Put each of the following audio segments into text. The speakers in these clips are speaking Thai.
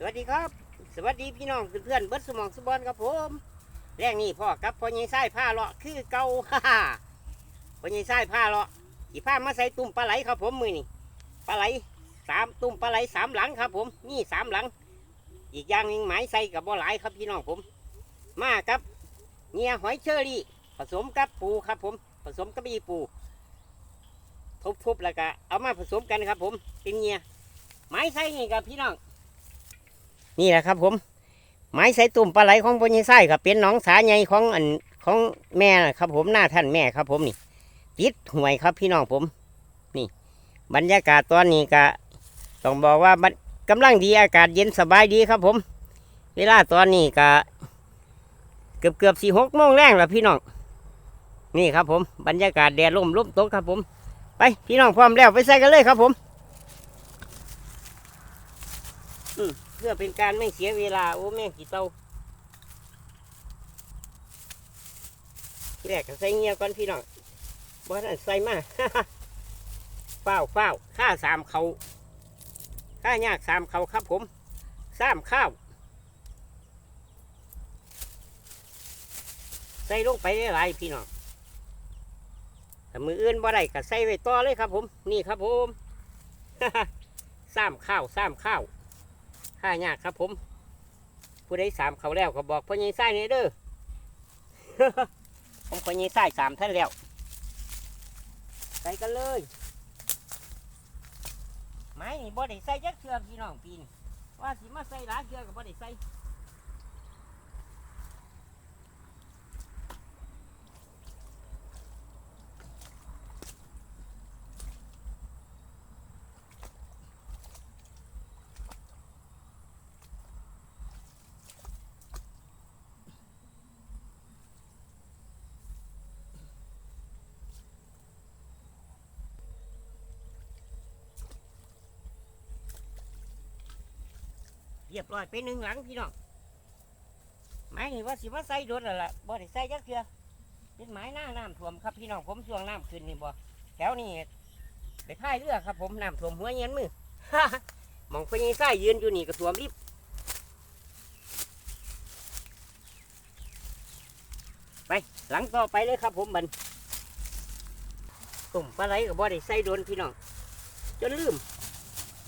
สวัสดีครับ สวัสดีพี่น้องเพื่อนเบิร์ดสมองสบอนครับผมแรงนี้พ่อกับพ่อใหญ่ไส้ผ้าเลาะคือเก่าฮ่าฮ่าพ่อใหญ่ไส้ผ้าเลาะอีผ้ามาใส่ตุ่มปลาไหลครับผมมือนี่ปลาไหลสามตุ่มปลาไหลสามหลังครับ ผมนี่สามหลัง อีกอย่างหนึ่งหมายใส่กับบ่หลายครับพี่น้องผม มากับเงียหอยเชอรี่ผสมกับปูครับ ผม ผสมกับอีปูทุบๆแล้วก็เอามาผสมกันครับ ผมเป็นเงียหมายใส่นี่ครับพี่น้อง นี่แหละครับ ผม ไม้ใส่ตุ่มปลาไหลของพญไส้ครับเป็นน้องสาใหญ่ของอันของแม่นะครับ ผมหน้าท่านแม่ครับ ผมนี่ติดห่วยครับพี่น้องผม นี่ บรรยากาศตอนนี้ก็ต้องบอกว่าบัดกำลังดีอากาศเย็นสบายดีครับผม เวลาตอนนี้ก็เกือบเกือบสี่หกโมงแรงแล้วพี่น้อง นี่ครับผม บรรยากาศแดดร่มร่มตกครับผม ไปพี่น้องพร้อมแล้วไปใส่กันเลยครับผม เพื่อเป็นการไม่เสียเวลา โอ้แม่งกี่เตาที่แรกก็ใส่เงียก่อนพี่น้องบ่ทันใส่มาเฝ้าวฝ้าวข้าสามเขาข้ายากสามเขาครับผมสามข้าว ใส่ลงไปได้หลายพี่น้องแต่มืออื่นบ่ได้ก็ใส่ไว้ต่อเลยครับผม นี่ครับผมสามข้าวสามข้าว ห้ายากครับผม ผู้ใดสามเขาแล้วก็บอกพ่อใหญ่ไส้เนี่เด้อ ผมพ่อใหญ่ไส้สามท่านแล้วไปกันเลยไม้นี่บ่ได้ใส่ยักเชือกพี่น้องปีนว่าสิมาใส่หลายเชือกก็บ่ได้ใส่ เรียบร้อยไปหนึ่งหลังพี่น้องไม้นี่ว่าสิมาใส่โดนแล้วล่ะบ่ได้ใส่ยักเชือเป็นไม้หน้าน้ำท่วมครับพี่น้องผมช่วงน้ำขึ้นนี่บ่แถวนี้ไปพายเรือครับ ผมน้ำท่วมหัวเย็นมือมองพ่อใหญ่ไส้ยืนอยู่นี่ก็ท่วมริบไปหลังต่อไปเลยครับ ผมบันตุ่มปลาไหลกับบ่ได้ใส่โดนพี่น้องจนลืม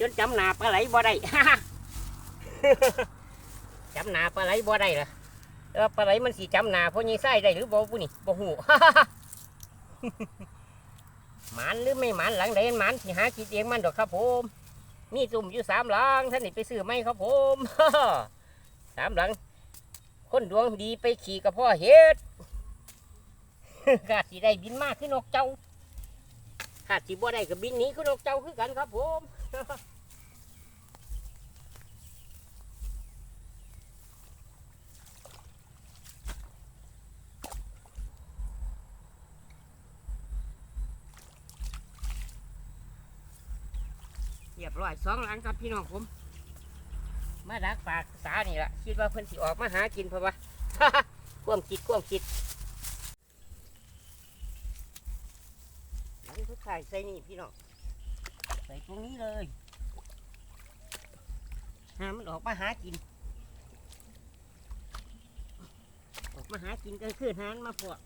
จนจำหนาปลาไหลบ่ได้ จำหนาปลาไหลบ่ได้ละเออปลาไหลมันสีจำหนาเพราะยี่ไส้ได้หรือบ่ผู้นี่บ่หูหมานหรือไม่หมานหลังใดหมานสิหาคิดเองมันดอกครับผม มีตุ่มอยู่สามหลังท่านนี่ไปซื้อไหมครับผมสามหลัง คนดวงดีไปขี่กับพ่อเฮ็ดขาดสีได้บินมากขึ้นนกเจ้าขาดสีบ่ได้กับบินหนี้ขึ้นนกเจ้าคือกันครับผม รียบร้อยสองหลังครับพี่น้องผม มาดักปากสานี่แหละคิดว่าเพิ่นสิออกมาหากินเพราะว่าความคิดความคิดหลังทุกท่ายใส่นี่พี่น้องใส่ตรงนี้เลยหามันออกมาหากิน ออกมาหากินกลางคืนหามันมาพวก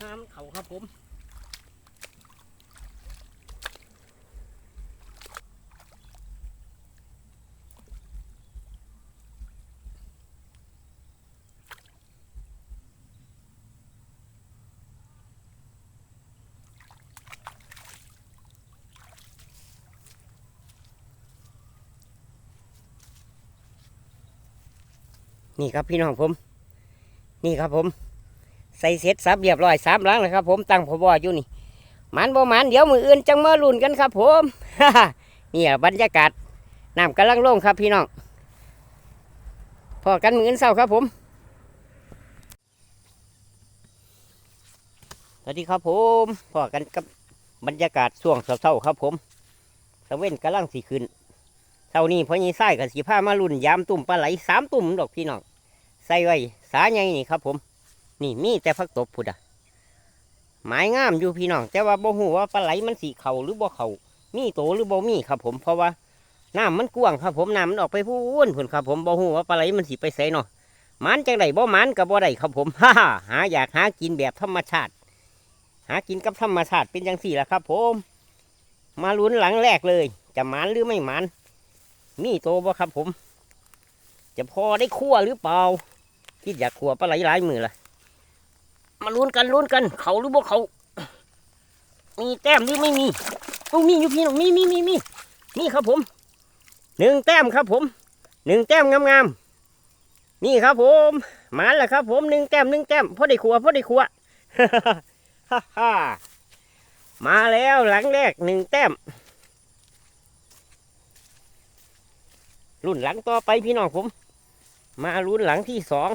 หามันเข่าครับผม นี่ครับพี่น้องผม นี่ครับผม ใส่เสร็จสับเรียบร้อยสามหลังเลยครับ ผมตั้งพบอยู่นี่มันบ่มันเดี๋ยวมืออื่นจังมาลุ้นกันครับ ผมนี่บรรยากาศน้ำกำลังลงครับพี่น้องพอกันมืออื่นเศร้าครับผมสวัสดีครับผมพอกันกับบรรยากาศช่วงเศร้าๆครับผมตะเว้นกำลังสีขึ้น เท่านี้พอใหญ่ไส้กับสีผ้ามารุ่นยามตุ่มปลาไหลสามตุ่มดอกพี่น้องใส่ไว้สาใหญ่นี่ครับ ผม นี่มีแต่พักตบพุดอะหมายงามอยู่พี่น้องแต่ว่าบ่ฮู้ว่าปลาไหลมันสีเข่าหรือบ่เข่ามีโตหรือบ่มีครับ ผมเพราะว่าน้ำมันกว้างครับ ผมน้ำมันออกไปพูนผุนครับ ผมบ่ฮู้ว่าปลาไหลมันสิไปใส่เนาะมันจังไดบ่มันกับบ่ได้ครับผมฮ่าหาอยากหากินแบบธรรมชาติ หากินกับธรรมชาติเป็นจังสี่ละครับ ผม มาลุ้นหลังแรกเลย จะมันหรือไม่มัน มีโตบ่ครับผม จะพอได้คั่วหรือเปล่าคิดอยากคั่วปลาไหลหลายมือละมาลุ้นกันลุ้นกัน เขาหรือบ่เขา มีแต้มหรือไม่มีโอ้มีอยู่พี่น้องมีมีมีมีนี่ครับผมหนึ่งแต้มครับผมหนึ่งแต้มงามๆนี่ครับผมมาแล้วครับ ผมหนึ่งแต้มหนึ่งแต้มพอได้ขัวพอได้ขัวฮ่าฮ่ามาแล้วหลังแรกหนึ่งแต้ม รุ่นหลังต่อไปพี่น้องผม มารุ่นหลังที่สอง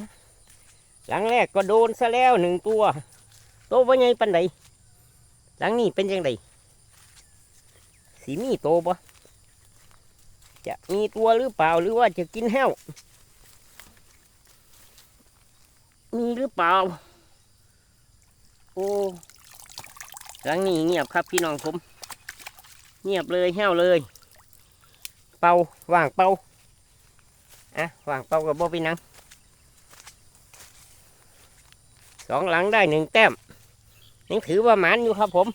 หลังแรกก็โดนซะแล้วหนึ่งตัวโตว่าไงปันใดหลังนี้เป็นยังไงสีมีโตปะจะมีตัวหรือเปล่าหรือว่าจะกินแห้ว มีหรือเปล่า โอ้หลังนี้เงียบครับพี่น้องผม เงียบเลยแห้วเลย เป่าว่างเป่า อะวางเป่ากับบ่เป็นหนังสองหลังได้หนึ่งแต้มยังถือว่าหมานอยู่ครับผม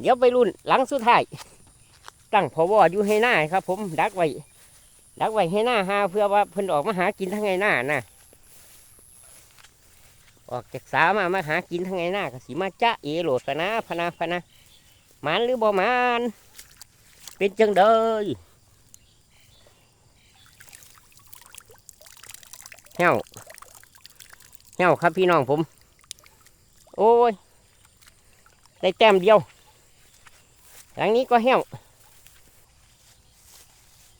เดี๋ยวไปรุ่นหลังสุดท้ายตั้งพอวออยู่ให้หน้าครับ ผมดักไว้ดักไว้ให้หน้าหาเพื่อว่าเพิ่นออกมาหากินทั้งไงหน้านะออกจากสามามาหากินทั้งไงหน้าก็สิมาจ้าเอโหลดสนะพนาพนาหมานหรือบ่หมานเป็นจังเดย เหี่ยวเหี่ยวครับพี่น้องผม โอ้ย ได้แต้มเดียว หลังนี้ก็เหี่ยว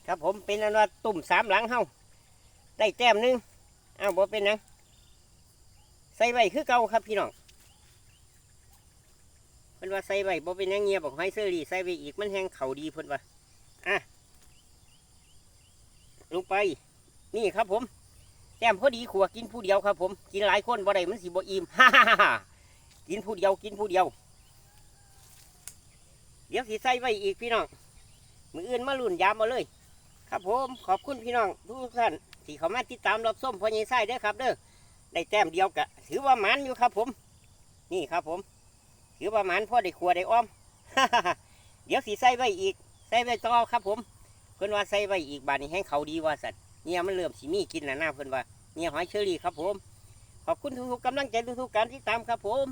ครับผมเป็นอันว่าตุ่มสามหลังเฮาได้แต้มหนึงอ้าวบ่เป็นหยังใส่ใบคือเก่าครับพี่น้องเพิ่นว่าใส่ใบบ่เป็นหยังเงียบอกให้เซอรีใส่ใบอีกมันแห้งเข่าดีเพิ่นว่าอะลงไป นี่ครับผม แต้มพอดีขัวกินผู้เดียวครับ ผมกินหลายคนบ่ได้มันสิบ่อิ่มฮ่าฮ่าฮ่ากินผู้เดียวกินผู้เดียว เดี๋ยวสิใส่ไว้อีกพี่น้องมืออื่นมาลุ่นยามมาเลย ครับผมขอบคุณพี่น้องทุกท่านที่เขามาติดตามรับส้มพอใหญ่ไส้เด้อครับ เด้อได้แต้มเดียวกะถือว่ามันอยู่ครับ ผม นี่ครับ ผม ถือว่ามันพ่อได้ขัวได้อ้อมเดี๋ยวสิใส่ไว้อีกใส่ไว้ต่อครับ ผมเพิ่นว่าใส่ไว้อีกบานนี้ให้เขาดีว่าสัตว์ เนี่ยมันเริ่มสีมีกินแล้วนะเพิ่นว่าเนี่ยหอยเชอรี่ครับผม ขอบคุณทุกๆกำลังใจทุกๆการติดตามครับผม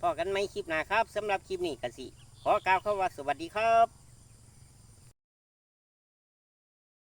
พอกันไม่คลิปหน้าครับสำหรับคลิปนี้กันสิขอกล่าวคำว่าสวัสดีครับ